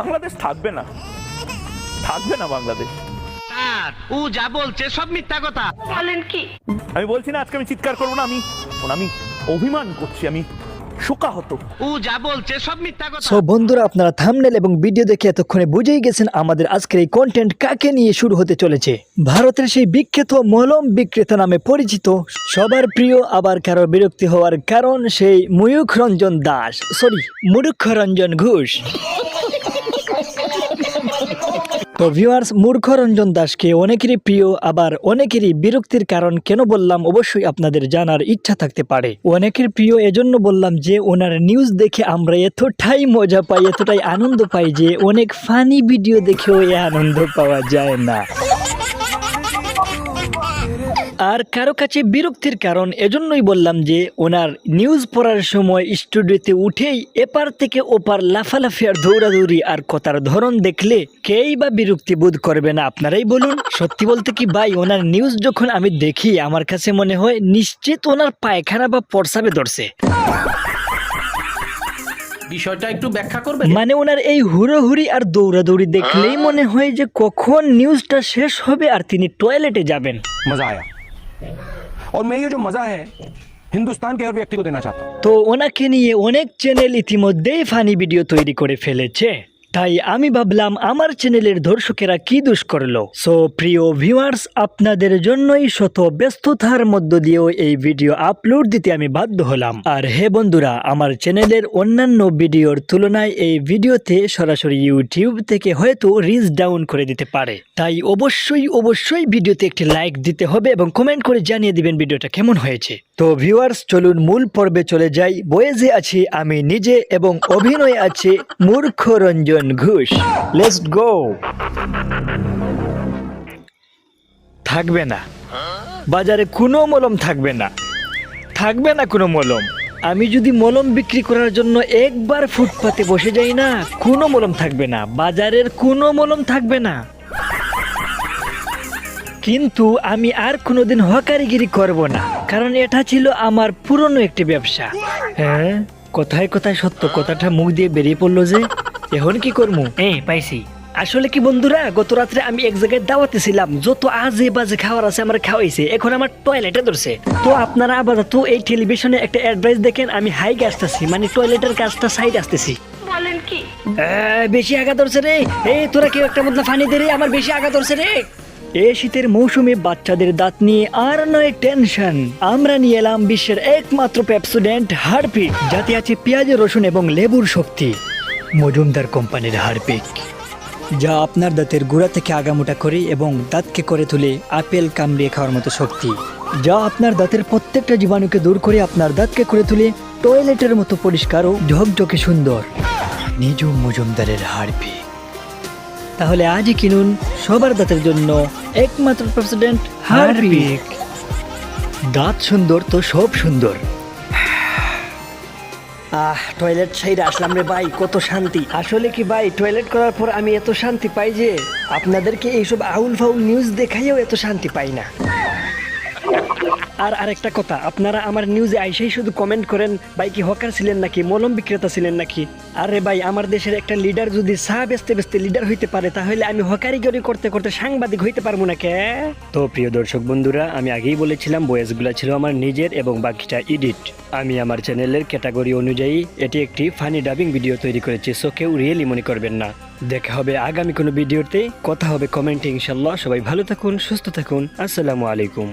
বাংলাদেশ থাকবে না। থাকবে না বাংলাদেশ। স্যার ও যা বলছে সব মিথ্যা কথা। বলেন কি? আমি বলছি না আজকে আমি চিৎকার করব না আমি আমি অভিমান করছি আমি শোকাহত। ও যা সব মিথ্যা কথা। সো বন্ধুরা আপনারা থামনেল এবং ভিডিও দেখে এতক্ষণে বুঝেই গেছেন আমাদের আজকের এই কন্টেন্ট কাকে নিয়ে শুরু হতে চলেছে। ভারতের সেই বিখ্যাত মলম বিক্রেতা নামে পরিচিত সবার প্রিয় আবার কারও বিরক্তি হওয়ার কারণ সেই ময়ূখ রঞ্জন দাস। সরি মূর্খ রঞ্জন ঘোষ। তো ভিউয়ার্স মূর্খ রঞ্জন দাসকে অনেকেরই প্রিয়, আবার অনেকেরই বিরক্তির কারণ কেন বললাম অবশ্যই আপনাদের জানার ইচ্ছা থাকতে পারে। অনেকের প্রিয়, এজন্য বললাম যে ওনার নিউজ দেখে আমরা এতটাই মজা পাই, এতটাই আনন্দ পাই যে অনেক ফানি ভিডিও দেখেও এ আনন্দ পাওয়া যায় না। আর কারও কাছে বিরক্তির কারণ এজন্যই বললাম যে ওনার নিউজ পড়ার সময় স্টুডিওতে উঠেই এপার থেকে ওপার লাফালাফি আর দৌড়াদৌড়ি আর কথার ধরন দেখলে কেই বা বিরক্তি বোধ করবে না আপনারাই বলুন। সত্যি বলতে কি ভাই ওনার নিউজ যখন আমি দেখি আমার কাছে মনে হয় নিশ্চিত ওনার পায়খানা বা পরসাবে ধরছে। বিষয়টা একটু ব্যাখ্যা করবেন? মানে ওনার এই হুড়োহুড়ি আর দৌড়াদৌড়ি দেখলেই মনে হয় যে কখন নিউজটা শেষ হবে আর তিনি টয়লেটে যাবেন। মজা আয়া। और मैं ये जो मजा है हिंदुस्तान के हर व्यक्ति को देना चाहता हूँ তো ওনাকে নিয়ে অনেক চ্যানেল ইতিমধ্যেই ফানি ভিডিও তৈরি করে ফেলেছে তাই আমি ভাবলাম আমার চ্যানেলের দর্শকেরা কি দুষ করল? সো প্রিয় ভিউয়ার্স আপনাদের জন্যই শত ব্যস্ততার মধ্য দিয়েও এই ভিডিও আপলোড দিতে আমি বাধ্য হলাম। আর হে বন্ধুরা, আমার চ্যানেলের অন্যান্য ভিডিওর তুলনায় এই ভিডিওতে সরাসরি ইউটিউব থেকে হয়তো রিচ ডাউন করে দিতে পারে। তাই অবশ্যই অবশ্যই ভিডিওতে একটি লাইক দিতে হবে এবং কমেন্ট করে জানিয়ে দিবেন ভিডিওটা কেমন হয়েছে। তো ভিউয়ার্স চলুন মূল পর্বে চলে যাই। বয়েজে আছি আমি নিজে এবং অভিনয়ে আছে মূর্খ রঞ্জন ঘোষ লেটস গো থাকবে না। বাজারে কোনো মলম থাকবে না। থাকবে না কোনো মলম। আমি যদি মলম বিক্রি করার জন্য একবার ফুটপাতে বসে যাই না, কোনো মলম থাকবে না। বাজারের কোনো মলম থাকবে না। কিন্তু আমি আর কোনোদিন হকারিগিরি করব না, কারণ এটা ছিল আমার পুরনো একটি ব্যবসা। হ্যাঁ কোথায় কোথায় সত্য কথাটা মুখ দিয়ে বেরিয়ে পড়ল যে এখন কি করব এ পাইছি। আসলে কি বন্ধুরা গত রাত্রে আমি এক জায়গায় দাওয়াতে ছিলাম যত আজে বাজে খাবার আছে আমার খাওয়াইছে এখন আমার টয়লেটে ধরছে। তো আপনারা আপাতত এই টেলিভিশনে একটা অ্যাডভাইস দেখেন আমি হাইক আসতেছি মানে টয়লেটের কাজটা সাইড আসতেছি। বলেন কি? বেশি আগা ধরছে রে। এই তোরা কেউ একটা বদলা ফানি দে রে আমার বেশি আগা ধরছে রে। এ শীতের মৌসুমে বাচ্চাদের দাঁত নিয়ে আর নয় টেনশন আমরা নিয়ে এলাম বিশ্বের একমাত্র পেপসুডেন্ট হারপিক যাতে আছে পেঁয়াজ রসুন এবং লেবুর শক্তি। মজুমদার কোম্পানির হারপিক, যা আপনার দাঁতের গোড়া থেকে আগামোটা করে এবং দাঁতকে করে তুলে আপেল কামড়িয়ে খাওয়ার মতো শক্তি, যা আপনার দাঁতের প্রত্যেকটা জীবাণুকে দূর করে আপনার দাঁতকে করে তুলে টয়লেটের মতো পরিষ্কার ও ঝকঝকে সুন্দর। নিজুম মজুমদারের হারপিক। তাহলে আজই কিনুন সবার দাঁতের জন্য একমাত্র প্রেসিডেন্ট হারপিক। দাঁত সুন্দর তো সব সুন্দর। আহ টয়লেট সাইড আসলাম রে ভাই, কত শান্তি। আসলে কি ভাই টয়লেট করার পর আমি এত শান্তি পাই যে আপনাদেরকে এইসব আউল ফাউল নিউজ দেখাইও এত শান্তি পাই না। আর আরেকটা কথা, আপনারা আমার নিউজে আইসাই শুধু কমেন্ট করেন, ভাই কি হকার ছিলেন নাকি, মলম বিক্রেতা ছিলেন নাকি? আরে ভাই, আমার দেশের একটা লিডার যদি চা বেচতে বেচতে লিডার হইতে পারে, তাহলে আমি হকারিগরি করতে করতে সাংবাদিক হইতে পারব না কে তো প্রিয় দর্শক বন্ধুরা, আমি আগেই বলেছিলাম, বয়েসগুলো ছিল আমার নিজের এবং বাকিটা এডিট আমি আমার চ্যানেলের ক্যাটাগরি অনুযায়ী এটি একটি ফানি ডাবিং ভিডিও তৈরি করেছি সো কেউ রিয়েলি মনে করবেন না। দেখা হবে আগামী কোনো ভিডিওতে কথা হবে কমেন্টে ইনশাল্লাহ সবাই ভালো থাকুন, সুস্থ থাকুন, আসসালামু আলাইকুম।